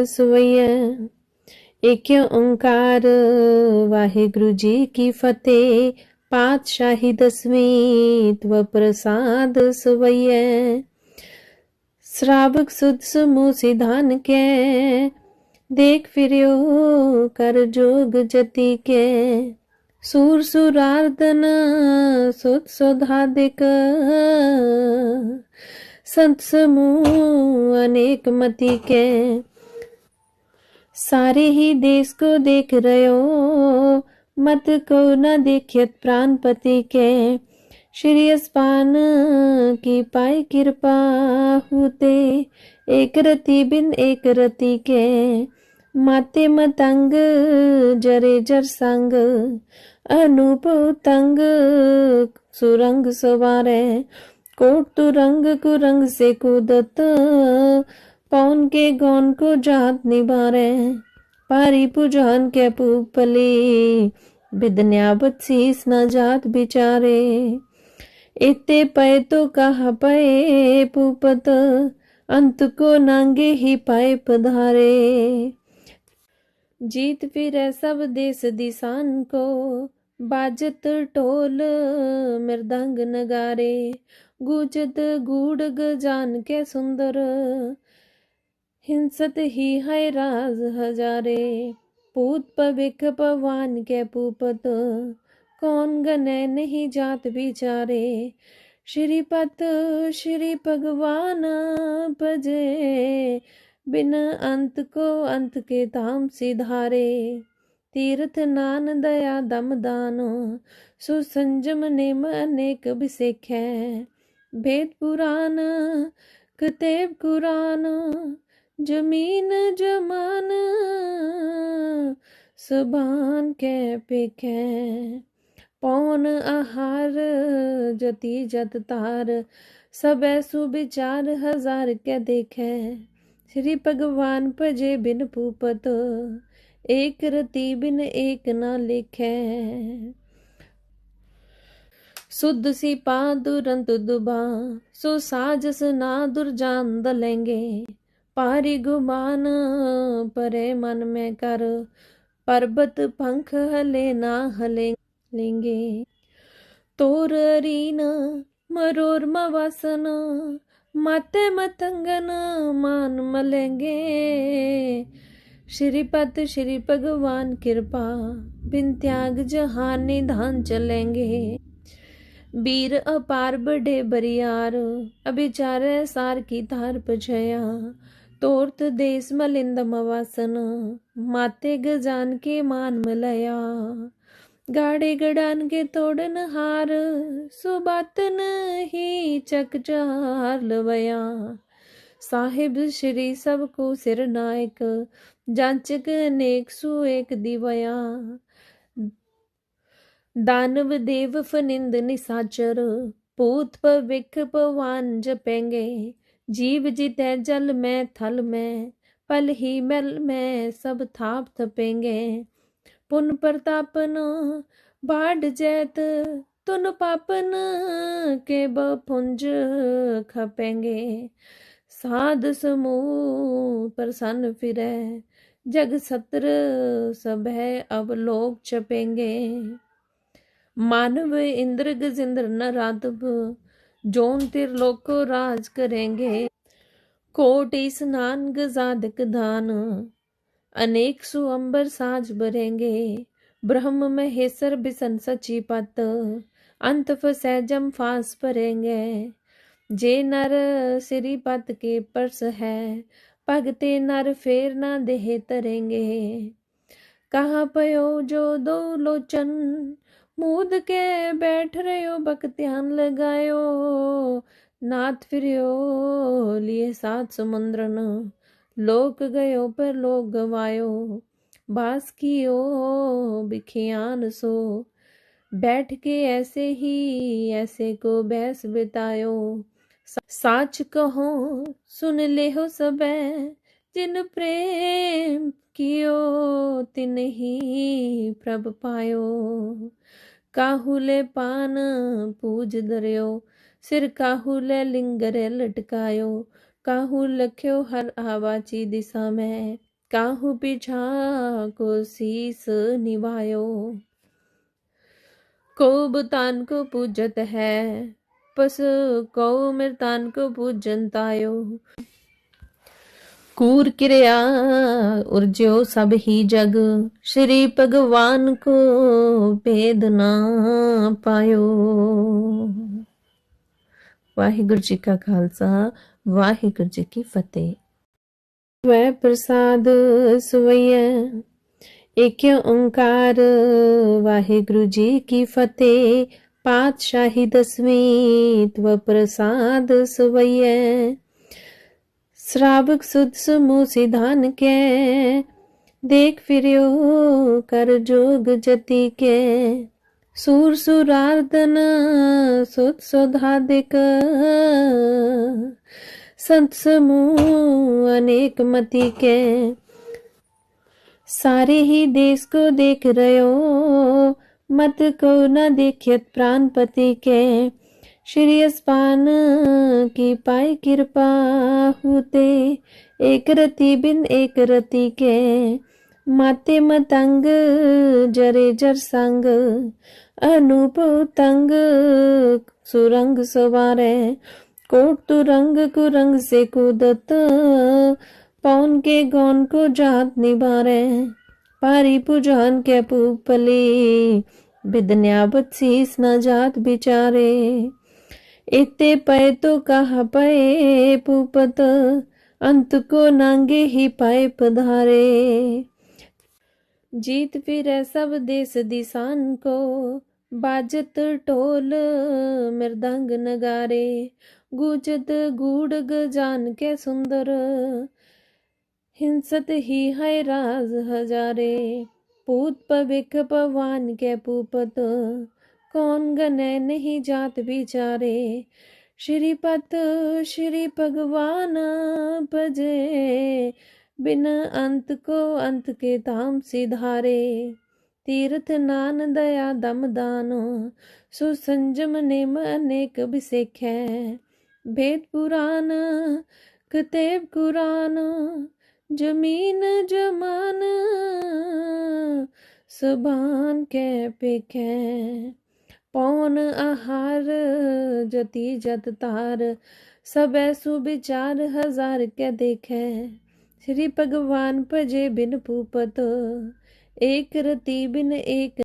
सुवय एक ओंकार, वाहेगुरु जी की फतेह। पातशाही दसवीं, त्व प्रसाद सवय श्रावक सुद समूह सिधान के। देख फिर कर जोग जति के। सुर सुरार्दन सुत सुधा दिक संत समूह अनेक मति के। सारे ही देश को देख रहे मत को न देखियत प्राणपति के। श्री अस्पान की पाई कृपा होते। एक रति बिन एक रति के। माते मतंग, जरे जर संग। अनूप तंग, सुरंग सवारे। कोट तुरंग, कुरंग से कूदत। पौन के गौन को जात निभारे पारी पुजान के पुपली। बिदन्यावत न जात बिचारे इते पए तो कहा पए पुपत, अंत को नांगे ही पाए पधारे। जीत फिर सब देश दिसान को, बाजत टोल मृदंग नगारे। गुजत गूढ़ गजान के सुंदर हिंसत ही है राज हजारे। पूत पविक पवान के पूपत, कौन गने नहीं जात बिचारे। श्रीपत, श्री भगवान भजे, बिन अंत को अंत के धाम सिधारे। तीर्थ नान दया दम दान, सुसंजम नेम अनेक बिसेख। भेद पुराण, कतेब कुरान ज़मीन जमान, सुबान के। पिखे पौन आहार, जति जत तार, सब सुविचार हज़ार के देखे। श्री भगवान भजे बिन पूपत एक रति बिन एक न लिखे। शुद्ध सी पा दुरंत दुबा, सो साजस ना दुर्जान दलेंगे। पारी गुमान परे मन में कर। पर्वत पंख हले ना हले लेंगे। तोर अरीन मरोर मवासन, माते मतंगन, मान मलेंगे। श्रीपत, श्री भगवान कृपा, बिन त्याग जहान निधान चलेंगे। वीर अपार बड़े बरियार, अभिचार सार की धार पछया तोर्त देश मलिंद मवासन, माते गजान के मान मलया। गाड़े गड़ान के तोड़न हार सुबातन ही चकचार लवया। साहिब श्री सबको सिर नायक, जांचक नेक सु एक दिवया। दानव देव फनिंद निसाचर, पूत पविख पवान जपेंगे। जीव जिते जल में थल में, पल ही मल में सब थाप थपेंगे। पुन प्रतापन बाढ़ जैत, तुन पापन के बपुंज खपेंगे। साध समूह प्रसन्न फिरे जग सत्र सब है अब लोग चपेंगे मानव इंद्र गजेंद्र न राधव जोन तिर लोको राज करेंगे। कोट स्नान गजादक दान अनेक सुअंबर साज भरेंगे ब्रह्म महेश्वर बिसन सची पत, अंत फसैजम फास भरेंगे जे नर श्री पत के परस है, भगते नर फेर ना देह तरेंगे। कहाँ पयो जो दो लोचन मूद के बैठ रहो बख्तियान लगायो नाथ फिरियो लिए सात समुद्रन लोक गयो पर लोक गवायो बास कियो बिखियान सो। बैठ के ऐसे ही, ऐसे को बैस बितायो साच कहो, सुन ले हो सब जिन प्रेम कियो तिन ही प्रभ पायो काहुले पान पूज दरियो, सिर काहुले लिंगरे लटकायो। काहू लख्यो हर आवाची दिशा में, काहू पिछा को शीस निभायो को बुतान को पूजत है पस कौ मृतान को पूजन तायो कूर क्रिया उर्जो सब ही जग श्री भगवान को भेद ना पायो वाहिगुरु जी का खालसा वाहिगुरु जी की फतेह वह प्रसाद सुवैया एक ओंकार वाहिगुरु जी की फतेह पातशाही दसवीं त्व प्रसाद सुवैया श्रावक सुध समूह सिधान के। देख फिरियो कर जोग जति के। सूर सुरार्दन सुध सुधादिक संत समूह अनेक मति के। सारे ही देश को देख रहे हो, मत को न देखियत प्राणपति के। श्री अस्पान की पाई कृपा होते। एक रति बिन एक रति के माते मतंग जरे जर संग। अनूप तंग, सुरंग सवारे। कोट तुरंग, कुरंग से कुदत। पौन के गौन को जात निबारे पारी पुजान के पुपली बिदन्याबत शीस न जात बिचारे। इते पै तो कहा पए पुपत अंत को नांगे ही पाए पधारे। जीत फिर सब देश दिसान को, बाजत टोल मृदंग नगारे। गुजत गूढ़ जान के सुंदर, हिंसत ही है राज हजारे। पूत पविक पवान के पूपत कौन गने नहीं जात बिचारे? श्रीपत, श्री भगवान भजे, बिन अंत को अंत के धाम सिधारे। तीर्थ नान दया दम दान, सुसंजम नेम अनेक बिसेख। भेद पुराण, कतेब कुरान, ज़मीन जमान सुबान के पेखे। पौन आहार, जति जत तार, सब सुविचार हज़ार के देखे। श्री भगवान भजे बिन पूपत एक रति बिन एक